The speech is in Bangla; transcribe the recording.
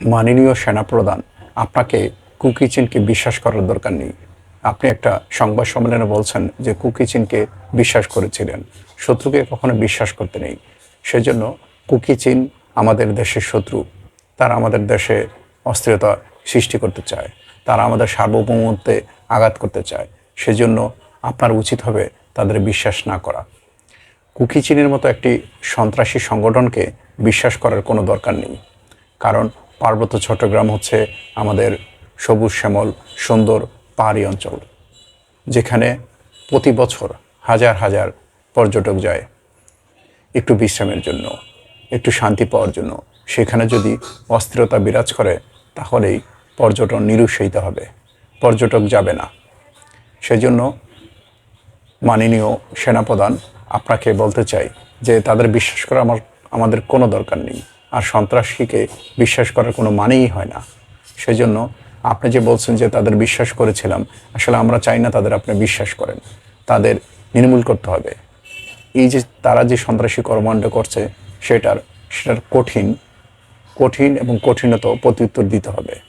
মাননীয় সেনাপ্রধান, আপনাকে কুকি চিনকে বিশ্বাস করার দরকার নেই। আপনি একটা সংবাদ সম্মেলনে বলছেন যে কুকি চিনকে বিশ্বাস করেছিলেন। শত্রুকে কখনো বিশ্বাস করতে নেই। সেজন্য কুকি চীন আমাদের দেশের শত্রু। তারা আমাদের দেশে অস্থিরতা সৃষ্টি করতে চায়। তারা আমাদের সার্বভৌমত্বে আঘাত করতে চায়। সেজন্য আপনার উচিত হবে তাদের বিশ্বাস না করা। কুকি চীনের মতো একটি সন্ত্রাসী সংগঠনকে বিশ্বাস করার কোনো দরকার নেই। কারণ পার্বত্য চট্টগ্রাম হচ্ছে আমাদের সবুজ শ্যামল, সুন্দর পাহাড়ি অঞ্চল, যেখানে প্রতি বছর হাজার হাজার পর্যটক যায় একটু বিশ্রামের জন্য, একটু শান্তি পাওয়ার জন্য। সেখানে যদি অস্থিরতা বিরাজ করে, তাহলেই পর্যটন নিরুৎসাহিত হবে। পর্যটক যাবে না। সেজন্য মাননীয় সেনাপ্রধান আপনাকে বলতে চাই যে তাদের বিশ্বাস করা আমার, আমাদের কোনো দরকার নেই। আর সন্ত্রাসীকে বিশ্বাস করার কোনো মানেই হয় না। সেজন্য আপনি যে বলছেন যে তাদের বিশ্বাস করেছিলাম, আসলে আমরা চাই না তাদের আপনি বিশ্বাস করেন। তাদের নির্মূল করতে হবে। এই যে তারা যে সন্ত্রাসী কর্মকাণ্ড করছে, সেটার সেটার কঠিন কঠিন এবং কঠিনত প্রত্যুত্তর দিতে হবে।